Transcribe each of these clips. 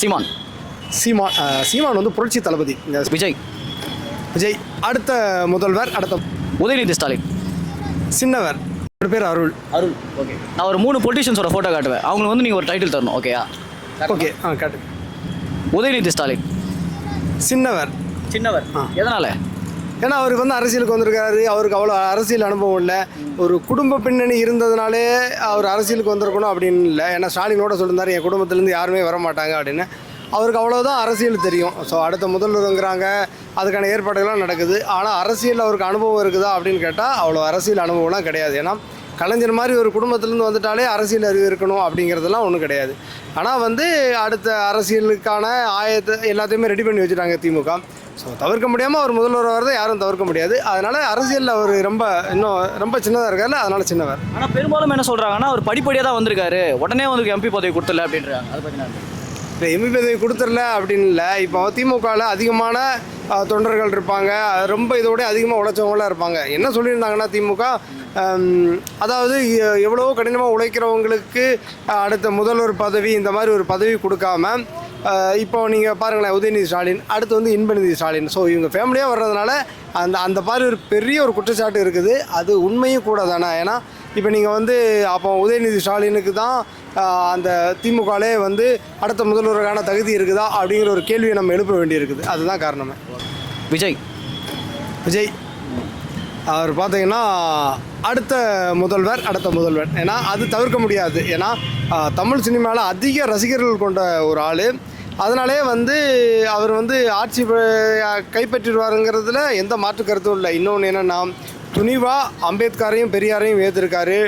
சீமான். சீமான் சீமான் வந்து புரட்சி தளபதி. இந்த விஜய். விஜய் அடுத்த முதல்வர் அடுத்த உதயநிதி ஸ்டாலின். சின்னவர். ஒரு பேர் அருள். அருள் ஓகே நான் ஒரு மூணு பொலிட்டிஷியன்ஸோட ஃபோட்டோ காட்டுவேன். அவங்களுக்கு வந்து நீங்கள் ஒரு டைட்டில் தரணும் ஓகேயா ஓகே ஆ காட்டு. உதயநிதி ஸ்டாலின். சின்னவர். சின்னவர். ஆ. எதனால? ஏன்னா அவருக்கு வந்து அரசியலுக்கு வந்திருக்காரு. அவருக்கு அவ்வளோ அரசியல் அனுபவம் இல்லை. ஒரு குடும்ப பின்னணி இருந்ததுனாலே அவர் அரசியலுக்கு வந்திருக்கணும் அப்படின்னு இல்லை. ஏன்னா ஸ்டாலினோட சொல்லியிருந்தார் என் குடும்பத்துலேருந்து யாருமே வர மாட்டாங்க அப்படின்னு. அவருக்கு அவ்வளோதான் அரசியல் தெரியும். ஸோ அடுத்த முதல்வருங்கிறாங்க. அதுக்கான ஏற்பாடுகள்லாம் நடக்குது. ஆனால் அரசியல் அவருக்கு அனுபவம் இருக்குதா அப்படின்னு கேட்டால் அவ்வளோ அரசியல் அனுபவம்லாம் கிடையாது. ஏன்னா கலைஞர் மாதிரி ஒரு குடும்பத்திலேருந்து வந்துட்டாலே அரசியல் அறிவு இருக்கணும் அப்படிங்கிறதெல்லாம் ஒன்றும் கிடையாது. ஆனால் வந்து அடுத்த அரசியலுக்கான ஆயத்தை எல்லாத்தையுமே ரெடி பண்ணி வச்சுட்டாங்க திமுக. ஸோ தவிர்க்க முடியாமல் அவர் முதல்வர் வரதை யாரும் தவிர்க்க முடியாது. அதனால் அரசியலில் அவர் ரொம்ப இன்னும் ரொம்ப சின்னதாக இருக்காரு அதனால் சின்னவர். ஆனால் பெரும்பாலும் என்ன சொல்கிறாங்கன்னா அவர் படிப்படியாக தான் வந்திருக்காரு. உடனே வந்து எம்பி பதவி கொடுத்துல அப்படின்றாங்க. அதை பற்றி இப்போ எம்பி பதவி கொடுத்துடல அப்படின்னு இல்லை. இப்போ திமுகவில் அதிகமான தொண்டர்கள் இருப்பாங்க. ரொம்ப இதோட அதிகமாக உழைச்சவங்களாம் இருப்பாங்க. என்ன சொல்லியிருந்தாங்கன்னா திமுக அதாவது எவ்வளவோ கடினமாக உழைக்கிறவங்களுக்கு அடுத்த முதல்வர் பதவி இந்த மாதிரி ஒரு பதவி கொடுக்காம இப்போ நீங்கள் பாருங்களேன் உதயநிதி ஸ்டாலின் அடுத்து வந்து இன்பநிதி ஸ்டாலின். ஸோ இவங்க ஃபேமிலியாக வர்றதுனால அந்த அந்த மாதிரி ஒரு பெரிய ஒரு குற்றச்சாட்டு இருக்குது. அது உண்மையும் கூட தானே. ஏன்னா இப்போ நீங்கள் வந்து அப்போ உதயநிதி ஸ்டாலினுக்கு தான் அந்த திமுகலே வந்து அடுத்த முதல்வருக்கான தகுதி இருக்குதா அப்படிங்கிற ஒரு கேள்வியை நம்ம எழுப்ப வேண்டியிருக்குது. அதுதான் காரணமே. விஜய். விஜய் அவர் பார்த்தீங்கன்னா அடுத்த முதல்வர் அடுத்த முதல்வர். ஏன்னா அது தவிர்க்க முடியாது. ஏன்னா தமிழ் சினிமாவில் அதிக ரசிகர்கள் கொண்ட ஒரு ஆள். அதனாலே வந்து அவர் வந்து ஆட்சி கைப்பற்றிடுவாருங்கிறதுல எந்த மாற்று கருத்தும் இல்லை. இன்னொன்று என்னென்னா துணிவாக அம்பேத்கரையும் பெரியாரையும் ஏற்றிருக்காரு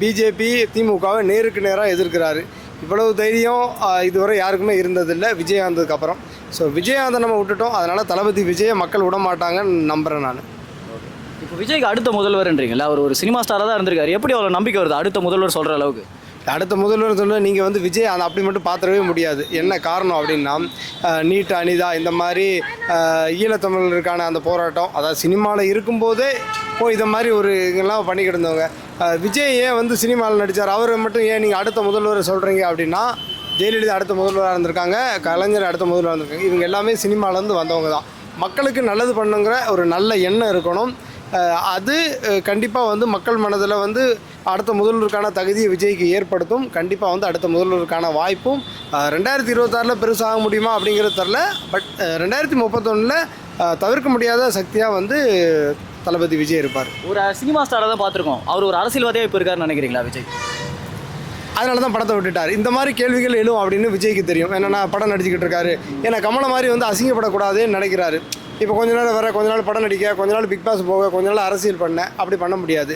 பிஜேபி திமுகவை நேருக்கு நேராக எதிர்க்கிறாரு. இவ்வளவு தைரியம் இதுவரை யாருக்குமே இருந்ததில்லை. விஜயகாந்துக்கு அப்புறம். ஸோ விஜயகாந்தை நம்ம விட்டுட்டோம். அதனால் தளபதி விஜயை மக்கள் விட மாட்டாங்கன்னு நம்புகிறேன் நான். இப்போ விஜய்க்கு அடுத்த முதல்வர்ன்றீங்களா அவர் ஒரு சினிமா ஸ்டாராக தான் இருந்திருக்காரு. எப்படி அவ்வளோ நம்பிக்கை வருது? அடுத்த முதல்வர் சொல்கிற அளவுக்கு. அடுத்த முதல்வர் சொன்னால் நீங்கள் வந்து விஜய் அந்த அப்படி மட்டும் பார்த்துடவே முடியாது. என்ன காரணம் அப்படின்னா நீட் அனிதா இந்த மாதிரி ஈழத்தமிழருக்கான அந்த போராட்டம் அதாவது சினிமாவில் இருக்கும்போதே போய் இதை மாதிரி ஒரு இதெல்லாம் பண்ணிக்கிட்டு இருந்தவங்க விஜய் ஏன் வந்து சினிமாவில் நடித்தார் அவரை மட்டும் ஏன் நீங்கள் அடுத்த முதல்வர் சொல்கிறீங்க அப்படின்னா ஜெயலலிதா அடுத்த முதல்வராக இருந்திருக்காங்க கலைஞர் அடுத்த முதல்வராக இருந்திருக்காங்க. இவங்க எல்லாமே சினிமாவிலேருந்து வந்தவங்க தான். மக்களுக்கு நல்லது பண்ணுங்கிற ஒரு நல்ல எண்ணம் இருக்கணும். அது கண்டிப்பாக வந்து மக்கள் மனதில் வந்து அடுத்த முதல்வருக்கான தகுதியை விஜய்க்கு ஏற்படுத்தும். கண்டிப்பாக வந்து அடுத்த முதல்வருக்கான வாய்ப்பும் ரெண்டாயிரத்தி இருபத்தாறில் பெருசாக முடியுமா அப்படிங்கிறது தெரில பட் ரெண்டாயிரத்தி முப்பத்தொன்னில் தவிர்க்க முடியாத சக்தியாக வந்து தளபதி விஜய் இருப்பார். ஒரு சினிமா ஸ்டாராக தான் பார்த்துருக்கோம். அவர் ஒரு அரசியல்வாதியாக இப்போ இருக்காருன்னு நினைக்கிறீங்களா விஜய்? அதனால தான் படத்தை விட்டுட்டார். இந்த மாதிரி கேள்விகள் எழும் அப்படின்னு விஜய்க்கு தெரியும். என்னென்னா படம் நடிச்சுக்கிட்டு இருக்காரு. ஏன்னா கமலை மாதிரி வந்து அசிங்கப்படக்கூடாதுன்னு நினைக்கிறாரு. இப்போ கொஞ்ச நாள் வர கொஞ்ச நாள் படம் நடிக்க கொஞ்ச நாள் பிக் பாஸ் போக கொஞ்ச நாள் அரசியல் பண்ண அப்படி பண்ண முடியாது.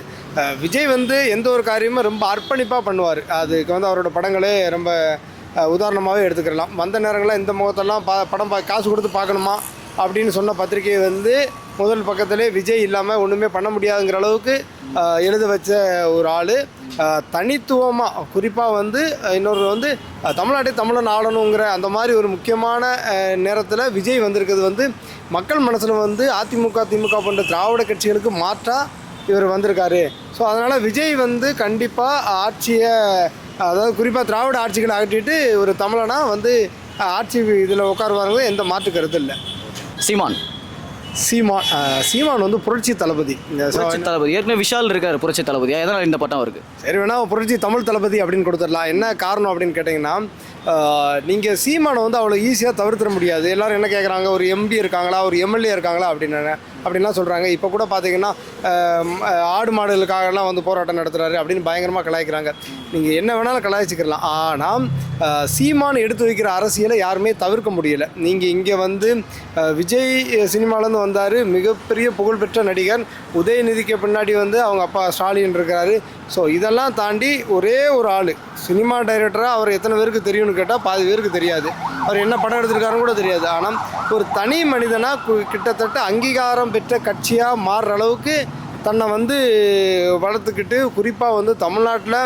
விஜய் வந்து எந்த ஒரு காரியமும் ரொம்ப அர்ப்பணிப்பாக பண்ணுவார். அதுக்கு வந்து அவரோட படங்களே ரொம்ப உதாரணமாகவே எடுத்துக்கலாம். வந்த நேரங்களில் இந்த முகத்தெல்லாம் பா படம் பா காசு கொடுத்து பார்க்கணுமா? அப்படின்னு சொன்ன பத்திரிகை வந்து முதல் பக்கத்திலே விஜய் இல்லாமல் ஒன்றுமே பண்ண முடியாதுங்கிற அளவுக்கு எழுத வச்ச ஒரு ஆள். தனித்துவமாக குறிப்பாக வந்து இன்னொரு வந்து தமிழ்நாட்டை தமிழன் ஆளணுங்கிற அந்த மாதிரி ஒரு முக்கியமான நேரத்தில் விஜய் வந்திருக்கிறது வந்து மக்கள் மனசில் வந்து அதிமுக திமுக போன்ற திராவிட கட்சிகளுக்கு மாற்றாக இவர் வந்திருக்காரு. ஸோ அதனால் விஜய் வந்து கண்டிப்பாக ஆட்சியை அதாவது குறிப்பாக திராவிட ஆட்சிகளை அகற்றிட்டு ஒரு தமிழனா வந்து ஆட்சி இதில் உட்காருவாருங்க எந்த மாற்று கருத்து இல்லை. சீமான். சீமான் சீமான் வந்து புரட்சி தளபதி. இந்த புரட்சி தளபதி. ஏற்கனவே விஷால் இருக்காரு புரட்சி தளபதி. எதனால் இந்த பட்டம் இருக்கு சரி வேணா புரட்சி தமிழ் தளபதி அப்படின்னு கொடுத்துடலாம். என்ன காரணம் அப்படின்னு கேட்டிங்கன்னா நீங்கள் சீமானை வந்து அவ்வளோ ஈஸியாக தவிர்த்திட முடியாது. எல்லோரும் என்ன கேட்குறாங்க ஒரு எம்பி இருக்காங்களா? ஒரு எம்எல்ஏ இருக்காங்களா? அப்படின்னு அப்படின்லாம் சொல்கிறாங்க இப்போ கூட பார்த்தீங்கன்னா ஆடு மாடுகளுக்காகலாம் வந்து போராட்டம் நடத்துகிறாரு அப்படின்னு பயங்கரமாக கலாய்க்கிறாங்க. நீங்கள் என்ன வேணாலும் கலாய்ச்சிக்கலாம். ஆனால் சீமான் எடுத்து வைக்கிற அரசியலை யாருமே தவிர்க்க முடியலை. நீங்கள் இங்கே வந்து விஜய் சினிமாலேருந்து வந்தார். மிகப்பெரிய புகழ்பெற்ற நடிகர். உதயநிதிக்கு பின்னாடி வந்து அவங்க அப்பா ஸ்டாலின் இருக்கிறாரு. ஸோ இதெல்லாம் தாண்டி ஒரே ஒரு ஆள் சினிமா டைரக்டராக அவர் எத்தனை பேருக்கு தெரியும்னு கேட்டால் பாதி பேருக்கு தெரியாது. அவர் என்ன படம் எடுத்திருக்காருன்னு கூட தெரியாது. ஆனால் ஒரு தனி மனிதனாக கிட்டத்தட்ட அங்கீகாரம் பெற்ற கட்சியாக மாறுற அளவுக்கு தன்னை வந்து வளர்த்துக்கிட்டு குறிப்பாக வந்து தமிழ்நாட்டில்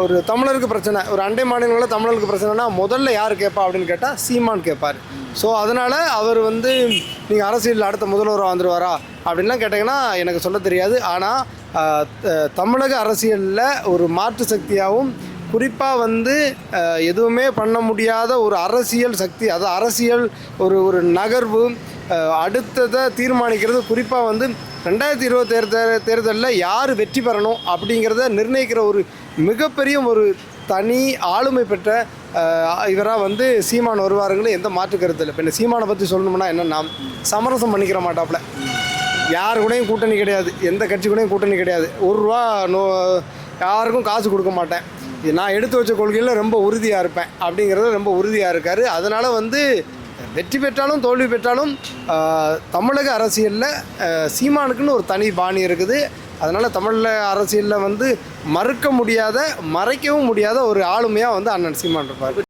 ஒரு தமிழருக்கு பிரச்சனை ஒரு அண்டை மாநிலங்களில் தமிழருக்கு பிரச்சனைனா முதல்ல யார் கேட்பா அப்படின்னு கேட்டால் சீமான் கேட்பார் ஸோ அதனால் அவர் வந்து நீங்கள் அரசியலில் அடுத்த முதல்வராக வந்துடுவாரா அப்படின்லாம் கேட்டிங்கன்னா எனக்கு சொல்ல தெரியாது. ஆனால் தமிழக அரசியலில் ஒரு மாற்று சக்தியாகவும் குறிப்பாக வந்து எதுவுமே பண்ண முடியாத ஒரு அரசியல் சக்தி அது அரசியல் ஒரு ஒரு நகர்வு அடுத்ததை தீர்மானிக்கிறது குறிப்பாக வந்து ரெண்டாயிரத்தி இருபத்தி தேர்தல் தேர்தலில் யார் வெற்றி பெறணும் அப்படிங்கிறத நிர்ணயிக்கிற ஒரு மிகப்பெரிய ஒரு தனி ஆளுமை பெற்ற இவராக வந்து சீமான் வருவாருங்களே எந்த மாற்று கருத்து இல்லை. இப்போ இந்த சீமானை பற்றி சொல்லணும்னா என்னென்னா சமரசம் பண்ணிக்கிற மாட்டாப்புல. யார் கூடயும் கூட்டணி கிடையாது எந்த கட்சி கூடயும் கூட்டணி கிடையாது. ஒரு ரூபா நோ யாருக்கும் காசு கொடுக்க மாட்டேன். நான் எடுத்து வச்ச கொள்கையில் ரொம்ப உறுதியாக இருப்பேன். அப்படிங்கிறது ரொம்ப உறுதியாக இருக்கார். அதனால் வந்து வெற்றி பெற்றாலும் தோல்வி பெற்றாலும் தமிழக அரசியலில் சீமானுக்குன்னு ஒரு தனி பாணி இருக்குது. அதனால் தமிழக அரசியலில் வந்து மறுக்க முடியாத மறைக்கவும் முடியாத ஒரு ஆளுமையாக வந்து அண்ணன் சீமான் இருப்பார்.